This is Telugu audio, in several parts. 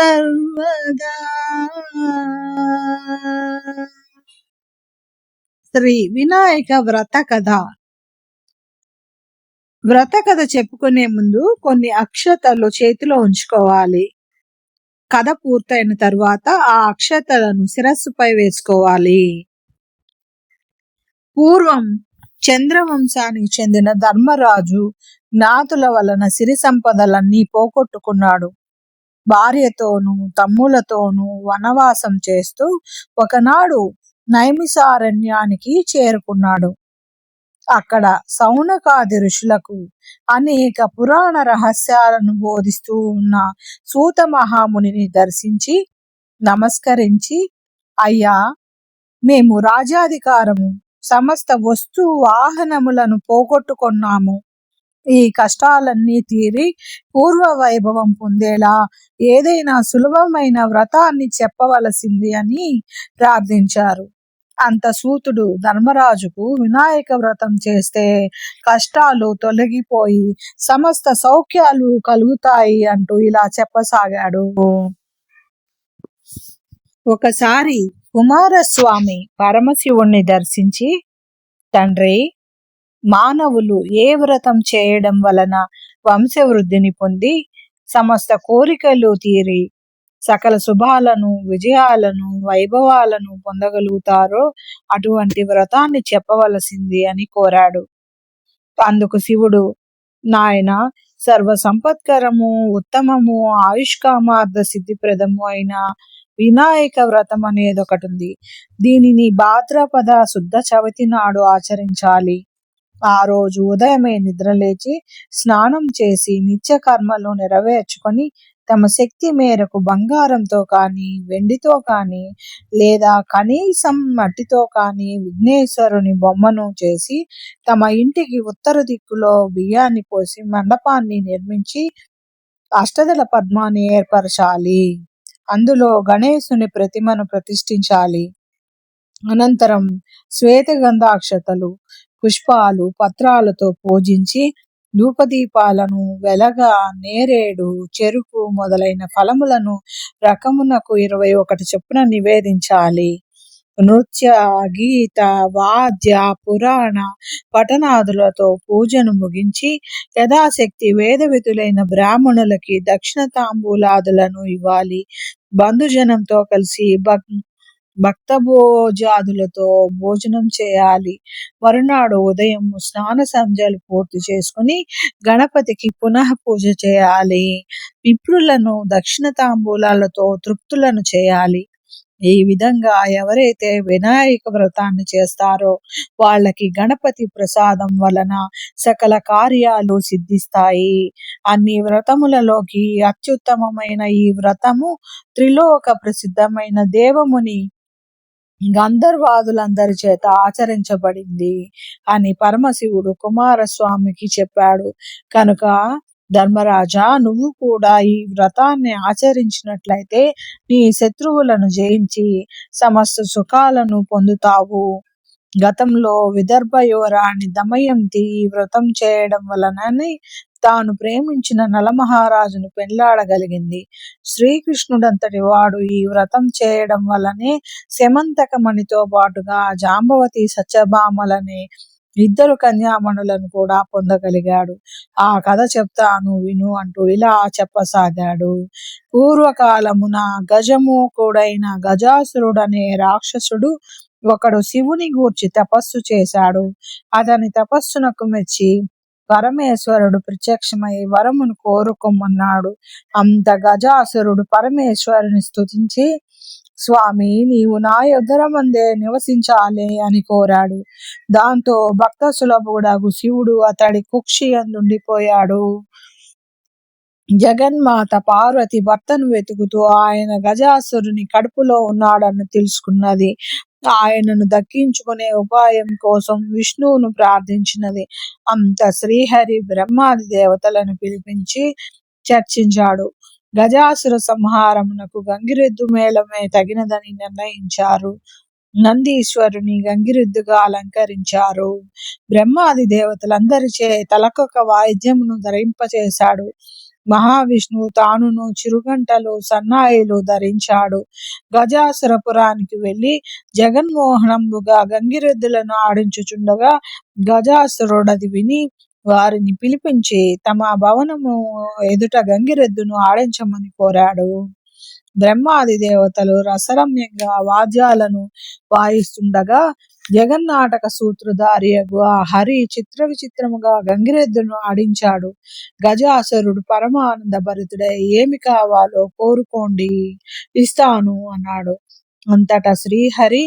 సర్వదా. శ్రీ వినాయక వ్రత కథ. వ్రత కథ చెప్పుకునే ముందు కొన్ని అక్షతలు చేతిలో ఉంచుకోవాలి. కథ పూర్తయిన తరువాత ఆ అక్షతలను శిరస్సుపై వేసుకోవాలి. పూర్వం చంద్రవంశానికి చెందిన ధర్మరాజు జ్ఞాతుల వలన సిరి సంపదలన్నీ పోగొట్టుకున్నాడు. భార్యతోనూ తమ్ములతోనూ వనవాసం చేస్తూ ఒకనాడు నైమిసారణ్యానికి చేరుకున్నాడు. అక్కడ సౌనకాది ఋషులకు అనేక పురాణ రహస్యాలను బోధిస్తూ ఉన్న సూత మహామునిని దర్శించి నమస్కరించి అయ్యా మేము రాజ్యాధికారము సమస్త వస్తు వాహనములను పోగొట్టుకున్నాము. ఈ కష్టాలన్నీ తీరి పూర్వ వైభవం పొందేలా ఏదైనా సులభమైన వ్రతాన్ని చెప్పవలసింది అని ప్రార్థించారు. అంత సూతుడు ధర్మరాజుకు వినాయక వ్రతం చేస్తే కష్టాలు తొలగిపోయి సమస్త సౌఖ్యాలు కలుగుతాయి అంటూ ఇలా చెప్పసాగాడు. ఒకసారి కుమారస్వామి పరమశివుణ్ణి దర్శించి తండ్రి మానవులు ఏ వ్రతం చేయడం వలన వంశవృద్ధిని పొంది సమస్త కోరికలు తీరి సకల శుభాలను విజయాలను వైభవాలను పొందగలుగుతారో అటువంటి వ్రతాన్ని చెప్పవలసింది అని కోరాడు. అందుకు శివుడు నాయన సర్వ సంపత్కరము ఉత్తమము ఆయుష్కామార్థ సిద్ధిప్రదము అయిన వినాయక వ్రతం అనేది ఒకటి ఉంది దీనిని భాద్రపద శుద్ధ చవితి నాడు ఆచరించాలి. ఆ రోజు ఉదయమే నిద్రలేచి స్నానం చేసి నిత్య కర్మలు నెరవేర్చుకొని తమ శక్తి మేరకు బంగారంతో కానీ వెండితో కానీ లేదా కనీసం మట్టితో కానీ విఘ్నేశ్వరుని బొమ్మను చేసి తమ ఇంటికి ఉత్తర దిక్కులో బియ్యాన్ని పోసి మండపాన్ని నిర్మించి అష్టదల పద్మాన్ని ఏర్పరచాలి. అందులో గణేశుని ప్రతిమను ప్రతిష్ఠించాలి. అనంతరం శ్వేతగంధాక్షతలు పుష్పాలు పత్రాలతో పూజించి ధూపదీపాలను వెలగా నేరేడు చెరుకు మొదలైన ఫలములను రకమునకు ఇరవై ఒకటి చొప్పున నివేదించాలి. నృత్య గీత వాద్య పురాణ పఠనాదులతో పూజను ముగించి యథాశక్తి వేదవితులైన బ్రాహ్మణులకి దక్షిణ తాంబూలాదులను ఇవ్వాలి. బంధుజనంతో కలిసి భక్ భక్త భోజాదులతో భోజనం చేయాలి. మరునాడు ఉదయం స్నాన సంధ్యలు పూర్తి చేసుకుని గణపతికి పునః పూజ చేయాలి. విప్రులను దక్షిణ తాంబూలాలతో తృప్తులను చేయాలి. ఈ విధంగా ఎవరైతే వినాయక వ్రతాన్ని చేస్తారో వాళ్ళకి గణపతి ప్రసాదం వలన సకల కార్యాలు సిద్ధిస్తాయి. అన్ని వ్రతములలోకి అత్యుత్తమమైన ఈ వ్రతము త్రిలోక ప్రసిద్ధమైన దేవముని గంధర్వాదులందరి చేత ఆచరించబడింది అని పరమశివుడు కుమారస్వామికి చెప్పాడు. కనుక ధర్మరాజా నువ్వు కూడా ఈ వ్రతాన్ని ఆచరించినట్లయితే నీ శత్రువులను జయించి సమస్త సుఖాలను పొందుతావు. గతంలో విదర్భ యువరాణి దమయంతి ఈ వ్రతం చేయడం వలననే తాను ప్రేమించిన నలమహారాజును పెళ్ళాడగలిగింది. శ్రీకృష్ణుడంతటి వాడు ఈ వ్రతం చేయడం వల్లనే శమంతకమణితో పాటుగా జాంబవతి సత్యభామలనే ఇద్దరు కన్యామణులను కూడా పొందగలిగాడు. ఆ కథ చెప్తాను విను అంటూ ఇలా చెప్పసాగాడు. పూర్వకాలమున గజము కూడైన గజాసురుడనే రాక్షసుడు ఒకడు శివుని గూర్చి తపస్సు చేశాడు. అతని తపస్సునకు మెచ్చి పరమేశ్వరుడు ప్రత్యక్షమై వరమును కోరుకోమన్నాడు అంత గజాసురుడు పరమేశ్వరుని స్తుతించి స్వామి నీవు నా మందే నివసించాలి అని కోరాడు. దాంతో భక్త సులభుడగు శివుడు అతడి కుక్షి అందుండిపోయాడు. జగన్మాత పార్వతి భర్తను వెతుకుతూ ఆయన గజాసురుని కడుపులో ఉన్నాడని తెలుసుకున్నది. ఆయనను దక్కించుకునే ఉపాయం కోసం విష్ణువును ప్రార్థించినది. అంత శ్రీహరి బ్రహ్మాది దేవతలను పిలిపించి చర్చించాడు. గజాసుర సంహారమునకు గంగిరెద్దు మేళమే తగినదని నిర్ణయించారు. నందీశ్వరుని గంగిరెద్దుగా అలంకరించారు. బ్రహ్మాది దేవతలందరిచే తలకొక వాయిద్యమును ధరింపచేశాడు. మహావిష్ణువు తానును చిరుగంటలు సన్నాయిలు ధరించాడు. గజాసురపురానికి వెళ్ళి జగన్మోహనంబుగా గంగిరెద్దులను ఆడించుచుండగా గజాసురుడది విని వారిని పిలిపించి తమ భవనము ఎదుట గంగిరెద్దును ఆడించమని కోరాడు. బ్రహ్మాది దేవతలు రసరమ్యంగా వాద్యాలను వాయిస్తుండగా జగన్నాటక సూత్రధారియగు ఆ హరి చిత్ర విచిత్రముగా గంగిరెద్దును ఆడించాడు. గజాసురుడు పరమానంద భరితుడై ఏమి కావాలో కోరుకోండి ఇస్తాను అన్నాడు. అంతటా శ్రీహరి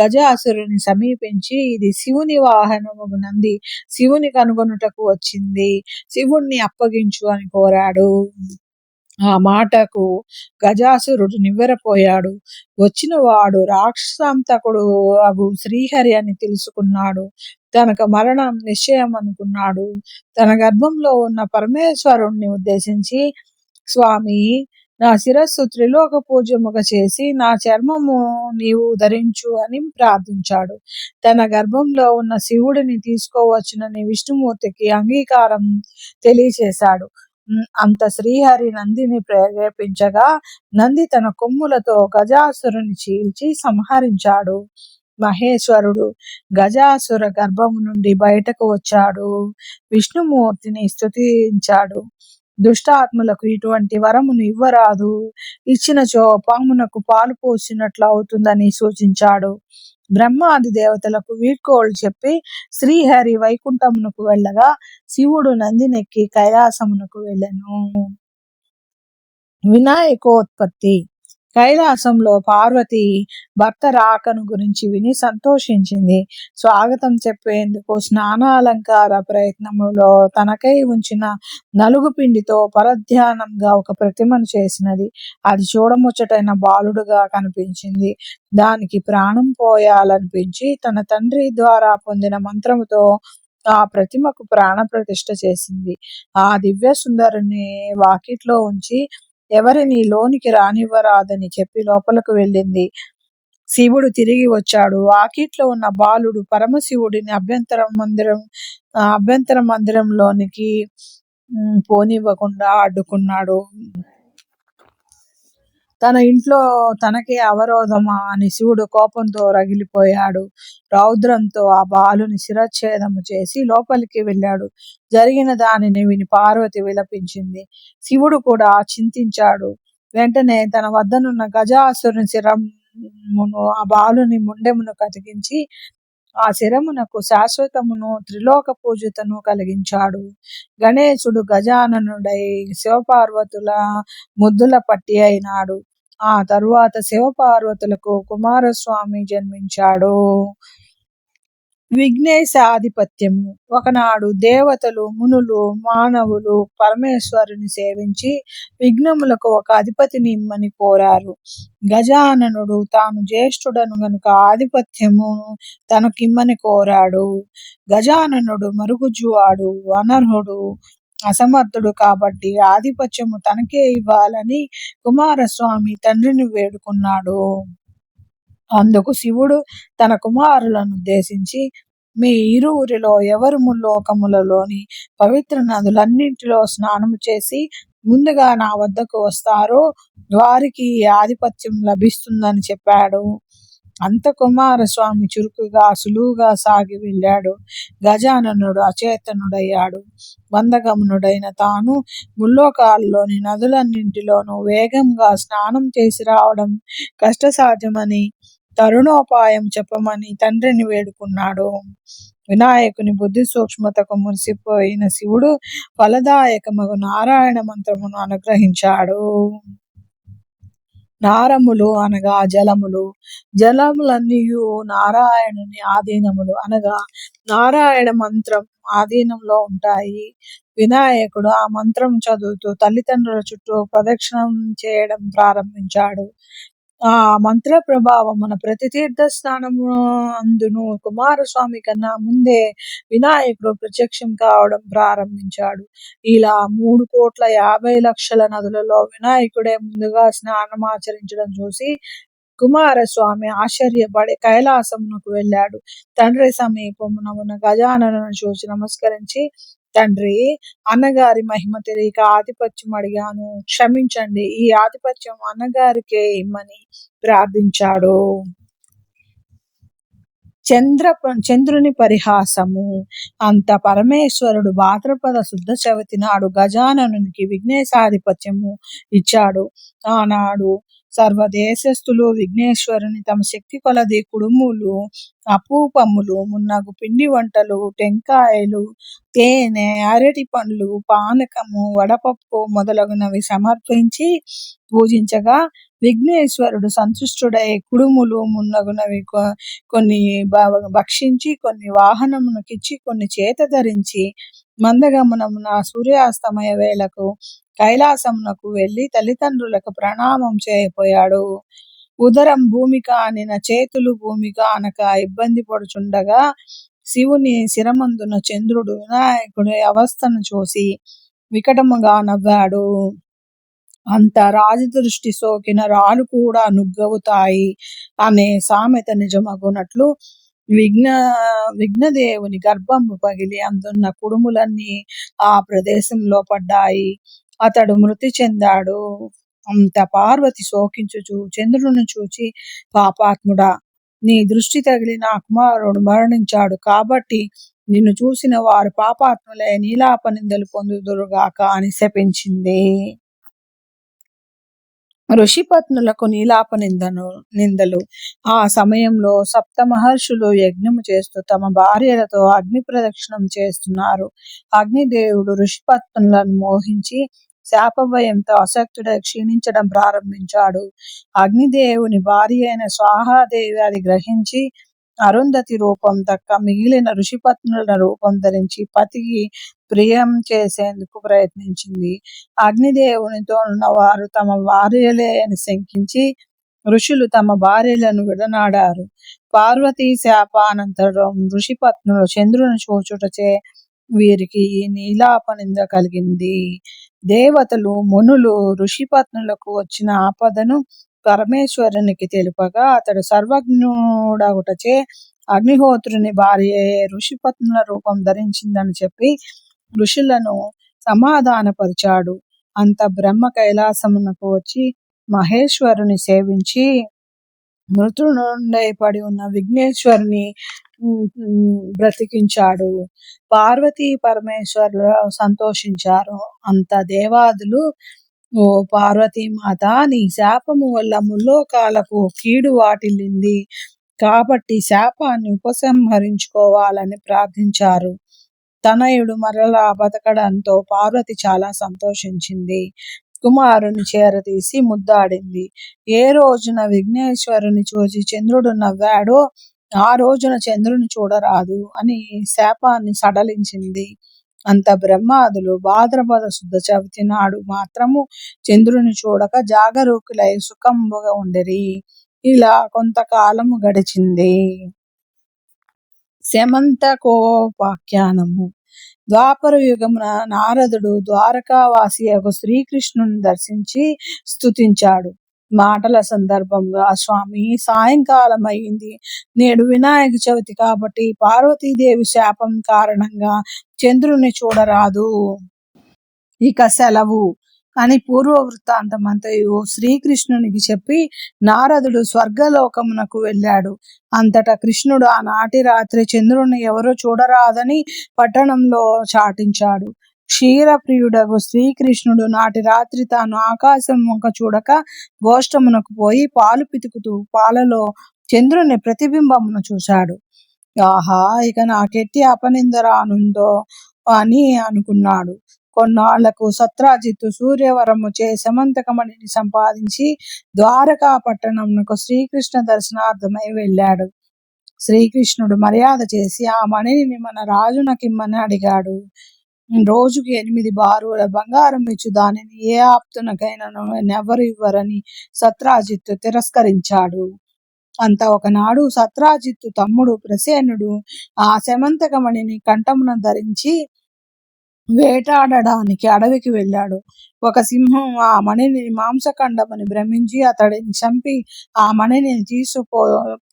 గజాసురుని సమీపించి ఇది శివుని వాహనము నంది శివుని కనుగొనుటకు వచ్చింది శివుణ్ణి అప్పగించు అని కోరాడు. ఆ మాటకు గజాసురుడు నివ్వెరపోయాడు. వచ్చిన వాడు రాక్షసాంతకుడు అగు శ్రీహరి అని తెలుసుకున్నాడు. తనకు మరణం నిశ్చయం అనుకున్నాడు. తన గర్భంలో ఉన్న పరమేశ్వరుణ్ణి ఉద్దేశించి స్వామి నా శిరస్సు త్రిలోక పూజముగా చేసి నా చర్మము నీవు ధరించు అని ప్రార్థించాడు. తన గర్భంలో ఉన్న శివుడిని తీసుకోవచ్చునని విష్ణుమూర్తికి అంగీకారం తెలియచేశాడు. అంత శ్రీహరి నందిని ప్రేరేపించగా నంది తన కొమ్ములతో గజాసురుని చీల్చి సంహరించాడు. మహేశ్వరుడు గజాసుర గర్భము నుండి బయటకు వచ్చాడు. విష్ణుమూర్తిని స్థుతించాడు దుష్టాత్ములకు ఇటువంటి వరమును ఇవ్వరాదు. ఇచ్చినచో పామునకు పాలు పోసినట్లు అవుతుందని సూచించాడు. బ్రహ్మాది దేవతలకు వీడ్కోలు చెప్పి శ్రీహరి వైకుంఠమునకు వెళ్ళగా శివుడు నందినెక్కి కైలాసమునకు వెళ్ళెను. వినాయకోత్పత్తి. కైలాసంలో పార్వతి భర్త రాకను గురించి విని సంతోషించింది. స్వాగతం చెప్పేందుకు స్నానాలంకార ప్రయత్నములో తనకై ఉంచిన నలుగు పిండితో పరధ్యానంగా ఒక ప్రతిమను చేసినది. అది చూడముచ్చటైన బాలుడుగా కనిపించింది. దానికి ప్రాణం పోయాలనిపించి తన తండ్రి ద్వారా పొందిన మంత్రముతో ఆ ప్రతిమకు ప్రాణ ప్రతిష్ఠ చేసింది. ఆ దివ్య సుందరుని వాకిట్లో ఉంచి ఎవరిని లోనికి రానివ్వరాదని చెప్పి లోపలకు వెళ్ళింది. శివుడు తిరిగి వచ్చాడు. ఆకిట్లో ఉన్న బాలుడు పరమశివుడిని అభ్యంతర మందిరం అభ్యంతర మందిరంలోనికి పోనివ్వకుండా అడ్డుకున్నాడు తన ఇంట్లో తనకే అవరోధమా అని శివుడు కోపంతో రగిలిపోయాడు. రౌద్రంతో ఆ బాలుని శిరచ్ఛేదము చేసి లోపలికి వెళ్ళాడు. జరిగిన దానిని విని పార్వతి విలపించింది. శివుడు కూడా చింతించాడు. వెంటనే తన వద్దనున్న గజాసురుని శిరమును ఆ బాలుని ముండెమును కతికించి ఆ శిరమునకు శాశ్వతమును త్రిలోక పూజితను కలిగించాడు. గణేశుడు గజాననుడై శివపార్వతుల ముద్దుల పట్టి అయినాడు. ఆ తరువాత శివపార్వతులకు కుమారస్వామి జన్మించాడు. విఘ్నేశాధిపత్యము. ఒకనాడు దేవతలు మునులు మానవులు పరమేశ్వరుని సేవించి విఘ్నములకు ఒక అధిపతిని ఇమ్మని కోరారు. గజాననుడు తాను జ్యేష్ఠుడను గనుక ఆధిపత్యము తనకిమ్మని కోరాడు. గజాననుడు మరుగుజువాడు అనర్హుడు అసమర్థుడు కాబట్టి ఆధిపత్యము తనకే ఇవ్వాలని కుమారస్వామి తండ్రిని వేడుకున్నాడు. అందుకు శివుడు తన కుమారులను ఉద్దేశించి మీ ఇరువురిలో ఎవరు ముల్లోకములలోని పవిత్ర నదులన్నింటిలో స్నానము చేసి ముందుగా నా వద్దకు వస్తారో వారికి ఆధిపత్యం లభిస్తుందని చెప్పాడు. అంత కుమారస్వామి చురుకుగా సులువుగా సాగి వెళ్ళాడు. గజాననుడు అచేతనుడయ్యాడు. వందగమునుడైన తాను ముల్లోకాల్లోని నదులన్నింటిలోనూ వేగంగా స్నానం చేసి రావడం కష్టసాధ్యమని తరుణోపాయం చెప్పమని తండ్రిని వేడుకున్నాడు. వినాయకుని బుద్ధి సూక్ష్మతకు మురిసిపోయిన శివుడు ఫలదాయకమగు నారాయణ మంత్రమును అనుగ్రహించాడు. నారములు అనగా జలములు. జలములన్నీయు నారాయణుని ఆధీనములు అనగా నారాయణ మంత్రం ఆధీనంలో ఉంటాయి. వినాయకుడు ఆ మంత్రం చదువుతూ తల్లిదండ్రుల చుట్టూ ప్రదక్షిణం చేయడం ప్రారంభించాడు. ఆ మంత్ర ప్రభావం మన ప్రతి తీర్థ స్నానము అందును కుమారస్వామి కన్నా ముందే వినాయకుడు ప్రత్యక్షం కావడం ప్రారంభించాడు. ఇలా మూడు కోట్ల యాభై లక్షల నదులలో వినాయకుడే ముందుగా స్నానం ఆచరించడం చూసి కుమారస్వామి ఆశ్చర్యపడి కైలాసమునకు వెళ్ళాడు. తండ్రి సమీపమున ఉన్న గజానను చూసి నమస్కరించి తండ్రి అన్నగారి మహిమ తెలియక ఆధిపత్యం అడిగాను. క్షమించండి ఈ ఆధిపత్యం అన్నగారికే ఇమ్మని ప్రార్థించాడు. చంద్ర చంద్రుని పరిహాసము. అంత పరమేశ్వరుడు భాద్రపద శుద్ధ చవితి నాడు గజాననునికి విఘ్నేశాధిపత్యము ఇచ్చాడు. ఆనాడు సర్వదేశస్థులు విఘ్నేశ్వరుని తమ శక్తి కొలది కుడుములు అపూపములు మున్నగు పిండి వంటలు టెంకాయలు తేనె అరటి పండ్లు పానకము వడపప్పు మొదలగునవి సమర్పించి పూజించగా విఘ్నేశ్వరుడు సంతుష్టుడై కుడుములు మున్నగునవి కొన్ని భ- భక్షించి కొన్ని వాహనమునకిచ్చి కొన్ని చేత ధరించి మందగమనమున సూర్యాస్తమయ వేళకు కైలాసమునకు వెళ్ళి తల్లిదండ్రులకు ప్రణామం చేయపోయాడు ఉదరం భూమిక అనిన చేతులు భూమిక అనక ఇబ్బంది పడుచుండగా శివుని శిరమందున చంద్రుడు వినాయకుడి అవస్థను చూసి వికటముగా నవ్వాడు. అంత రాజదృష్టి సోకిన రాళ్ళు కూడా నుగ్గవుతాయి అనే సామెత నిజమగునట్లు విఘ్న విఘ్నదేవుని గర్భము పగిలి అందున్న కుడుములన్నీ ఆ ప్రదేశంలో పడ్డాయి. అతడు మృతి చెందాడు. అంత పార్వతి శోకించుచు చంద్రుడిని చూచి పాపాత్ముడా నీ దృష్టి తగిలి నా కుమారుడు మరణించాడు కాబట్టి నిన్ను చూసిన వారు పాపాత్ములే నీలాప నిందలు పొందుదురుగాక అని శపించింది. ఋషిపత్నులకు నీలాప నిందను నిందలు. ఆ సమయంలో సప్త మహర్షులు యజ్ఞము చేస్తూ తమ భార్యలతో అగ్ని ప్రదక్షిణం చేస్తున్నారు. అగ్నిదేవుడు ఋషిపత్నులను మోహించి శాపభయంతో అసక్తుడై క్షీణించడం ప్రారంభించాడు. అగ్నిదేవుని భార్య అయిన స్వాహాదేవి అది గ్రహించి అరుంధతి రూపం దక్క మిగిలిన ఋషిపత్నుల రూపం ధరించి పతికి ప్రియం చేసేందుకు ప్రయత్నించింది. అగ్నిదేవునితో ఉన్న వారు తమ భార్యలే అని శంకించి ఋషులు తమ భార్యలను విడనాడారు. పార్వతీ శాపానంతరం ఋషిపత్నులు చంద్రుని చూచుటచే వీరికి నీలాపనింద కలిగింది. దేవతలు మునులు ఋషిపత్నులకు వచ్చిన ఆపదను పరమేశ్వరునికి తెలుపగా అతడు సర్వజ్ఞుడగుటచే అగ్నిహోత్రుని భార్య ఋషిపత్నుల రూపం ధరించిందని చెప్పి ఋషులను సమాధానపరిచాడు. అంత బ్రహ్మ కైలాసమునకు వచ్చి మహేశ్వరుని సేవించి మృతుడుండై పడి ఉన్న విఘ్నేశ్వరుని బ్రతికించాడు. పార్వతీ పరమేశ్వరులు సంతోషించారు. అంత దేవాదులు ఓ పార్వతీమాత నీ శాపము వల్ల ముల్లోకాలకు కీడు వాటిల్లింది. కాబట్టి శాపాన్ని ఉపసంహరించుకోవాలని ప్రార్థించారు. తనయుడు మరలా బతకడంతో పార్వతి చాలా సంతోషించింది. కుమారుని చేరతీసి ముద్దాడింది. ఏ రోజున విఘ్నేశ్వరుని చూసి చంద్రుడు నవ్వాడో ఆ రోజున చంద్రుని చూడరాదు అని శాపాన్ని సడలించింది. అంత బ్రహ్మాదులు భాద్రపద శుద్ధ చవితి నాడు మాత్రము చంద్రుని చూడక జాగరూకులై సుఖంబుగా ఉండరి. ఇలా కొంతకాలము గడిచింది. శమంతకోపాఖ్యానము. ద్వాపర యుగమున నారదుడు ద్వారకావాసి యొక్క శ్రీకృష్ణుని దర్శించి స్తుతించాడు. మాటల సందర్భంగా స్వామి సాయంకాలం అయింది నేడు వినాయక చవితి కాబట్టి పార్వతీదేవి శాపం కారణంగా చంద్రుని చూడరాదు. ఇక సెలవు. అని పూర్వ వృత్తాంతమంతయు శ్రీకృష్ణునికి చెప్పి నారదుడు స్వర్గలోకమునకు వెళ్ళాడు. అంతటా కృష్ణుడు ఆనాటి రాత్రి చంద్రుని ఎవరూ చూడరాదని పట్టణంలో చాటించాడు. క్షీరప్రియుడగు శ్రీకృష్ణుడు నాటి రాత్రి తాను ఆకాశం వంక చూడక గోష్టమునకు పోయి పాలు పితుకుతూ పాలలో చంద్రుని ప్రతిబింబమును చూశాడు. ఆహా ఇక నాకెట్టి అపనిందరా రానుందో అని అనుకున్నాడు. కొన్నాళ్ళకు సత్రాజిత్తు సూర్యవరము చే సమంతకమణిని సంపాదించి ద్వారకా పట్టణంకు శ్రీకృష్ణ దర్శనార్థమై వెళ్ళాడు. శ్రీకృష్ణుడు మర్యాద చేసి ఆ మణిని మన రాజునకిమ్మని అడిగాడు. రోజుకి ఎనిమిది బారుల బంగారం ఇచ్చు దానిని. ఏ ఆప్తునకైనా నెవరు ఇవ్వరని సత్రాజిత్తు తిరస్కరించాడు. అంత ఒకనాడు సత్రాజిత్తు తమ్ముడు ప్రసేనుడు ఆ శమంతకమణిని కంఠమున ధరించి వేటాడడానికి అడవికి వెళ్ళాడు. ఒక సింహం ఆ మణిని మాంసఖండమని భ్రమించి అతడిని చంపి ఆ మణిని తీసుకుపో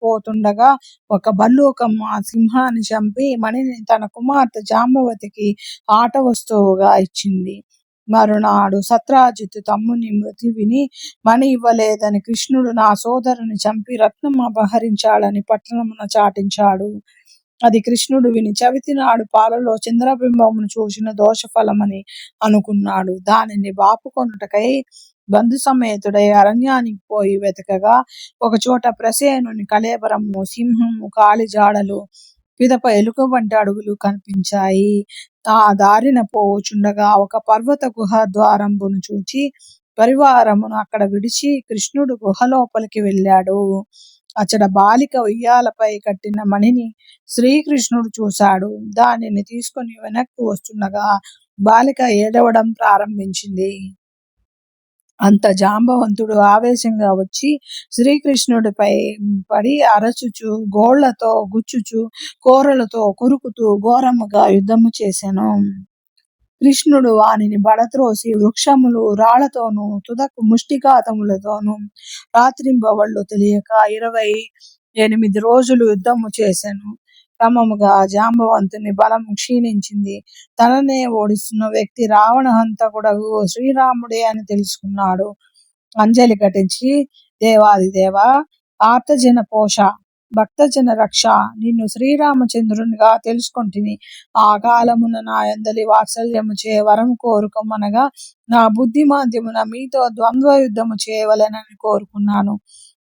పోతుండగా ఒక బల్లూకం ఆ సింహాన్ని చంపి మణిని తన కుమార్తె జాంబవతికి ఆట వస్తువుగా ఇచ్చింది. మరునాడు సత్రాజిత్ తమ్ముని మృతి విని మణి ఇవ్వలేదని కృష్ణుడు నా సోదరుని చంపి రత్నం అపహరించాడని పట్టణమున చాటించాడు. అది కృష్ణుడు విని చవితి నాడు పాలలో చంద్రబింబమును చూసిన దోషఫలమని అనుకున్నాడు. దానిని బాపుకొనుటకై బంధు సమేతుడై అరణ్యానికి పోయి వెతకగా ఒక చోట ప్రసేనుని కళేబరము సింహము కాలిజాడలు పిదప ఎలుక వంటి అడుగులు కనిపించాయి. ఆ దారిన పోవుచుండగా ఒక పర్వత గుహ ద్వారంబును చూచి పరివారమును అక్కడ విడిచి కృష్ణుడు గుహ లోపలికి వెళ్ళాడు. అచ్చట బాలిక ఉయ్యాలపై కట్టిన మణిని శ్రీకృష్ణుడు చూశాడు. దానిని తీసుకొని వెనక్కి వస్తుండగా బాలిక ఏడవడం ప్రారంభించింది. అంత జాంబవంతుడు ఆవేశంగా వచ్చి శ్రీకృష్ణుడిపై పడి అరచుచు గోళ్ళతో గుచ్చుచు కోరలతో కొరుకుతూ ఘోరముగా యుద్ధము చేశాను కృష్ణుడు వానిని బడత్రోసి వృక్షములు రాళ్ళతోనూ తుదకు ముష్టిఘాతములతోనూ రాత్రింబవళ్ళు తెలియక ఇరవై ఎనిమిది రోజులు యుద్ధము చేశాను క్రమముగా జాంబవంతుని బలం క్షీణించింది. తననే ఓడిస్తున్న వ్యక్తి రావణ హంతకుడగు శ్రీరాముడే అని తెలుసుకున్నాడు. అంజలి ఘటించి దేవాది దేవ ఆర్తజన పోష భక్తజన రక్ష. నిన్ను శ్రీరామచంద్రునిగా తెలుసుకొంటిని. ఆ కాలమున నా ఎందలి వాత్సల్యము చే వరం కోరుకోమనగా నా బుద్ధి మాధ్యమున మీతో ద్వంద్వ యుద్ధము చేయవలెనని కోరుకున్నాను.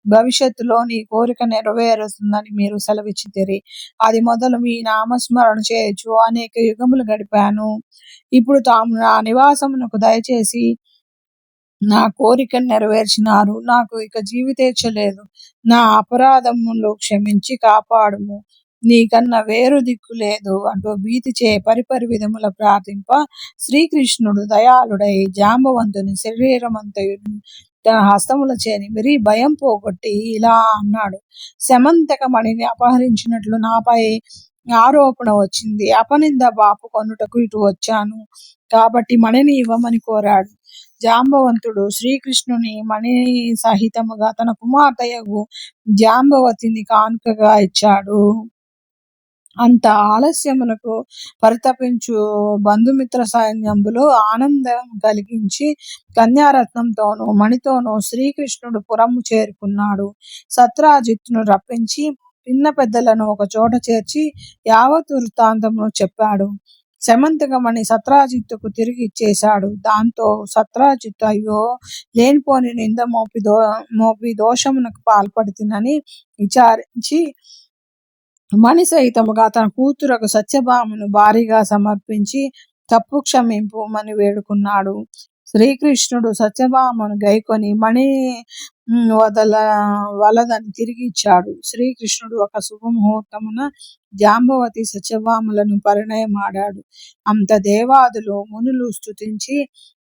భవిష్యత్తులో నీ కోరిక నెరవేరుతుందని మీరు సెలవిచ్చితిరి. అది మొదలు మీ నామస్మరణ చేయొచ్చు అనేక యుగములు గడిపాను. ఇప్పుడు తాము నా నివాసమునకు దయచేసి నా కోరిక నెరవేర్చినారు. నాకు ఇక జీవితేచ్చ లేదు నా అపరాధములు క్షమించి కాపాడుము. నీకన్నా వేరు దిక్కు లేదు అంటూ భీతిచే పరిపరి విధముల ప్రార్థింప శ్రీకృష్ణుడు దయాళుడై జాంబవంతుని శరీరమంతయుడు తన చేని నిమిరి భయం పోగొట్టి ఇలా అన్నాడు. శమంతకమణిని అపహరించినట్లు నాపై ఆరోపణ వచ్చింది. అపనింద బాపు కొనుటకు ఇటు వచ్చాను. కాబట్టి మణిని ఇవ్వమని కోరాడు. జాంబవంతుడు శ్రీకృష్ణుని మణి సహితముగా తన కుమార్తెయగు జాంబవతిని కానుకగా ఇచ్చాడు. అంత ఆలస్యమునకు పరితపించు బంధుమిత్ర సైన్యంలో ఆనందం కలిగించి కన్యారత్నంతోనూ మణితోనూ శ్రీకృష్ణుడు పురము చేరుకున్నాడు. సత్రాజిత్తును రప్పించి పిన్న పెద్దలను ఒక చోట చేర్చి యావత్ వృత్తాంతమును చెప్పాడు. శమంతకమణి సత్రాజిత్తుకు తిరిగి ఇచ్చేశాడు దాంతో సత్రాజిత్తు అయ్యో లేనిపోని నింద మోపి దో మోపి దోషమునకు పాల్పడుతుందని విచారించి మణి సహితముగా తన కూతురకు సత్యభామను భారీగా సమర్పించి తప్పు క్షమింపు అని వేడుకున్నాడు. శ్రీకృష్ణుడు సత్యభామను గైకొని మణి వదల వలదని తిరిగి ఇచ్చాడు. శ్రీకృష్ణుడు ఒక శుభముహూర్తమున జాంబవతి సత్యభామలను పరిణయమాడాడు. అంత దేవాదులు మునులు స్థుతించి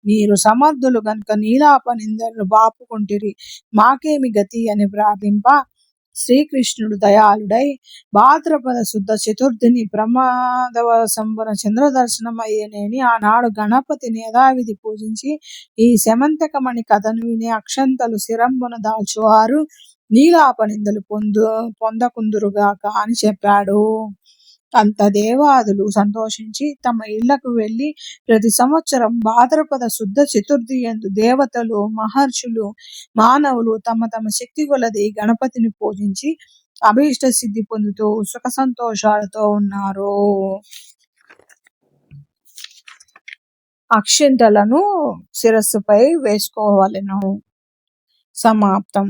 మీరు సమర్థులు గనుక నీలాప నిందలు బాపుకుంటిరి మాకేమి గతి అని ప్రార్థింప శ్రీకృష్ణుడు దయాళుడై భాద్రపద శుద్ధ చతుర్థిని ప్రమాదవ చంద్ర దర్శనమయ్యనేని ఆనాడు గణపతిని యథావిధి పూజించి ఈ శమంతకమణి కథను విని అక్షంతలు శిరంబున దాల్చువారు నీలాపనిందలు పొందు పొందకుందురుగాక అని చెప్పాడు. అంత దేవాదులు సంతోషించి తమ ఇళ్ళకు వెళ్ళి ప్రతి సంవత్సరం భాద్రపద శుద్ధ చతుర్థి యందు దేవతలు మహర్షులు మానవులు తమ తమ శక్తి కొలది గణపతిని పూజించి అభీష్ట సిద్ధి పొందుతూ సుఖ సంతోషాలతో ఉన్నారు. అక్షింతలను శిరస్సుపై వేసుకోవలెను. సమాప్తం.